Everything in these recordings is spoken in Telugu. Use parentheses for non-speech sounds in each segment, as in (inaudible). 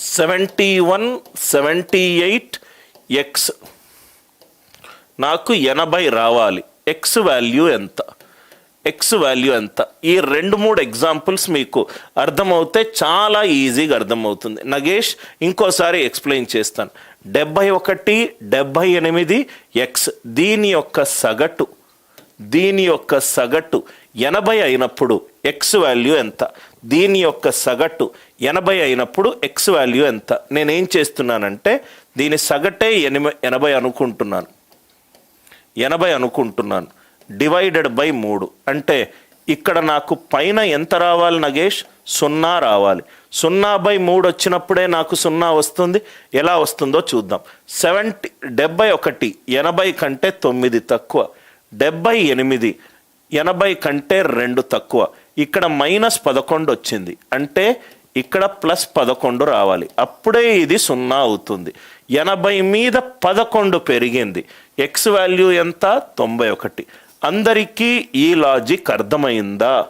Seventy one seventy eight x నాకు ఎనభై రావాలి. ఎక్స్ వాల్యూ ఎంత? ఎక్స్ వాల్యూ ఎంత? ఈ రెండు మూడు ఎగ్జాంపుల్స్ మీకు అర్థమవుతే చాలా ఈజీగా అర్థమవుతుంది. నగేష్ ఇంకోసారి ఎక్స్ప్లెయిన్ చేస్తాను. డెబ్బై ఒకటి డెబ్బై ఎనిమిది ఎక్స్ దీని యొక్క సగటు. దీని యొక్క సగటు ఎనభై అయినప్పుడు ఎక్స్ వాల్యూ ఎంత? దీని యొక్క సగటు ఎనభై అయినప్పుడు ఎక్స్ వాల్యూ ఎంత? నేనేం చేస్తున్నానంటే దీని సగటే ఎనిమి ఎనభై అనుకుంటున్నాను. ఎనభై అనుకుంటున్నాను. డివైడెడ్ బై మూడు. అంటే ఇక్కడ నాకు పైన ఎంత రావాలి నగేష్? సున్నా రావాలి. సున్నా బై మూడు వచ్చినప్పుడే నాకు సున్నా వస్తుంది. ఎలా వస్తుందో చూద్దాం. సెవెంటీ డెబ్బై ఒకటి ఎనభై కంటే తొమ్మిది తక్కువ. డెబ్బై ఎనిమిది ఎనభై కంటే రెండు తక్కువ. ఇక్కడ మైనస్ పదకొండు వచ్చింది. అంటే ఇక్కడ ప్లస్ పదకొండు రావాలి. అప్పుడే ఇది సున్నా అవుతుంది. ఎనభై మీద పదకొండు పెరిగింది. ఎక్స్ వాల్యూ ఎంత? తొంభై ఒకటి. అందరికీ ఈ లాజిక్ అర్థమైందా?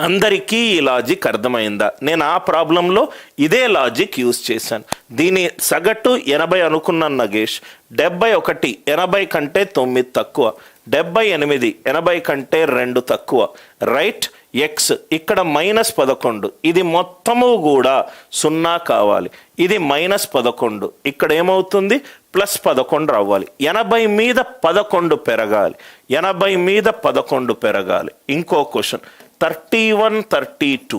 అందరికీ ఈ లాజిక్ అర్థమైందా? నేను ఆ ప్రాబ్లంలో ఇదే లాజిక్ యూజ్ చేశాను. దీని సగటు ఎనభై అనుకున్నాను నగేష్. డెబ్బై ఒకటి ఎనభై కంటే తొమ్మిది తక్కువ. డెబ్బై ఎనిమిది ఎనభై కంటే రెండు తక్కువ. రైట్ ఎక్స్ ఇక్కడ మైనస్ పదకొండు. ఇది మొత్తము కూడా సున్నా కావాలి. ఇది మైనస్ పదకొండు. ఇక్కడ ఏమవుతుంది? ప్లస్ పదకొండు రావాలి. ఎనభై మీద పదకొండు పెరగాలి. ఎనభై మీద పదకొండు పెరగాలి. ఇంకో question thirty one thirty two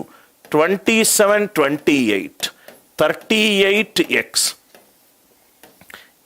twenty seven twenty eight thirty eight x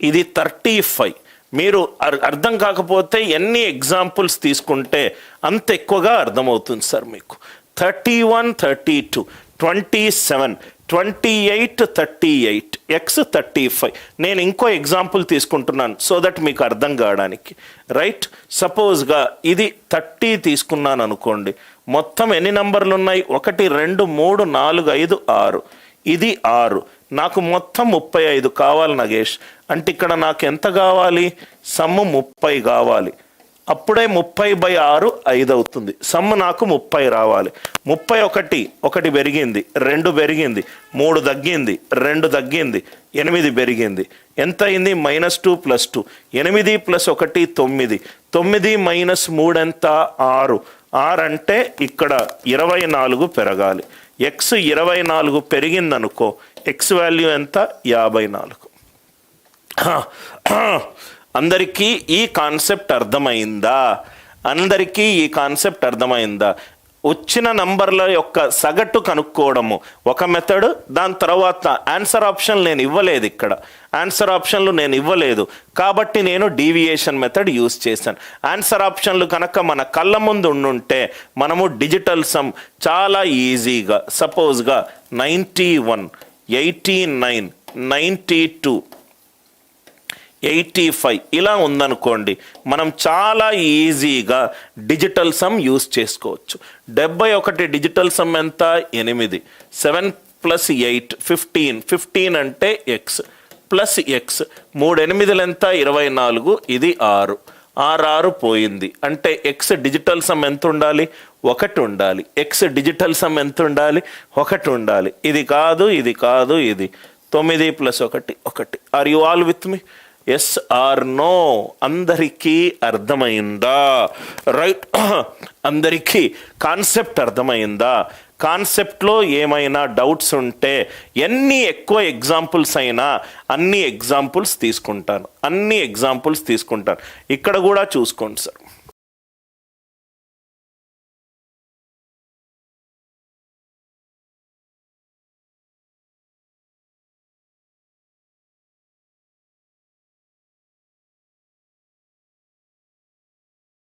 ఇది థర్టీ ఫైవ్ మీరు అర్- అర్థం కాకపోతే ఎన్ని ఎగ్జాంపుల్స్ తీసుకుంటే అంత ఎక్కువగా అర్థమవుతుంది సార్ మీకు. Thirty one thirty two twenty seven twenty eight thirty eight x thirty five నేను ఇంకో ఎగ్జాంపుల్ తీసుకుంటున్నాను సో దట్ మీకు అర్థం కావడానికి. రైట్ సపోజ్గా ఇది థర్టీ తీసుకున్నాను అనుకోండి. మొత్తం ఎన్ని నంబర్లు ఉన్నాయి? ఒకటి రెండు మూడు నాలుగు ఐదు ఆరు. ఇది ఆరు. నాకు మొత్తం ముప్పై ఐదు కావాలి నగేష్. అంటే ఇక్కడ నాకు ఎంత కావాలి? సమ్ము ముప్పై కావాలి. అప్పుడే ముప్పై బై ఆరు ఐదు అవుతుంది సమ్ము నాకు ముప్పై రావాలి. ముప్పై ఒకటి ఒకటి పెరిగింది రెండు పెరిగింది మూడు తగ్గింది రెండు తగ్గింది ఎనిమిది పెరిగింది. ఎంత అయింది మైనస్ టూ ప్లస్ టూ. ఎనిమిది ప్లస్ ఒకటి తొమ్మిది. తొమ్మిది మైనస్ మూడు ఎంత? ఆరు. ఆరు అంటే ఇక్కడ ఇరవై నాలుగు పెరగాలి. ఎక్స్ ఇరవై నాలుగు పెరిగిందనుకో ఎక్స్ వాల్యూ ఎంత? యాభై నాలుగు. అందరికీ ఈ కాన్సెప్ట్ అర్థమైందా? అందరికీ ఈ కాన్సెప్ట్ అర్థమైందా? వచ్చిన నంబర్ల యొక్క సగటు కనుక్కోవడము. ఒక మెథడ్ దాని తర్వాత ఆన్సర్ ఆప్షన్ నేను ఇవ్వలేదు ఇక్కడ. ఆన్సర్ ఆప్షన్లు నేను ఇవ్వలేదు. కాబట్టి నేను డీవియేషన్ మెథడ్ యూస్ చేశాను. ఆన్సర్ ఆప్షన్లు కనుక మన కళ్ళ ముందు ఉండుంటే మనము డిజిటల్ సమ్ చాలా ఈజీగా సపోజ్గా ninety one eighty nine ninety two eighty five ఇలా ఉందనుకోండి మనం చాలా ఈజీగా డిజిటల్ సమ్ యూస్ చేసుకోవచ్చు. డెబ్బై ఒకటి డిజిటల్ సమ్ ఎంత? ఎనిమిది. Seven plus eight fifteen. Fifteen అంటే ఎక్స్. ప్లస్ ఎక్స్ మూడు ఎనిమిదిలు ఎంత ఇరవై నాలుగు. ఇది ఆరు. ఆరు ఆరు పోయింది. అంటే ఎక్స్ డిజిటల్ సమ్ ఎంత ఉండాలి? ఒకటి ఉండాలి. ఎక్స్ డిజిటల్ సమ్ ఎంత ఉండాలి? ఒకటి ఉండాలి. ఇది కాదు ఇది కాదు ఇది. తొమ్మిది ప్లస్ ఒకటి ఒకటి. Are you all with me yes or no అందరికీ అర్థమైందా? రైట్ (clears throat) అందరికీ కాన్సెప్ట్ అర్థమైందా? కాన్సెప్ట్లో ఏమైనా డౌట్స్ ఉంటే ఎన్ని ఎక్కువ ఎగ్జాంపుల్స్ అయినా అన్ని ఎగ్జాంపుల్స్ తీసుకుంటాను. అన్ని ఎగ్జాంపుల్స్ తీసుకుంటాను. ఇక్కడ కూడా చూసుకోండి సార్.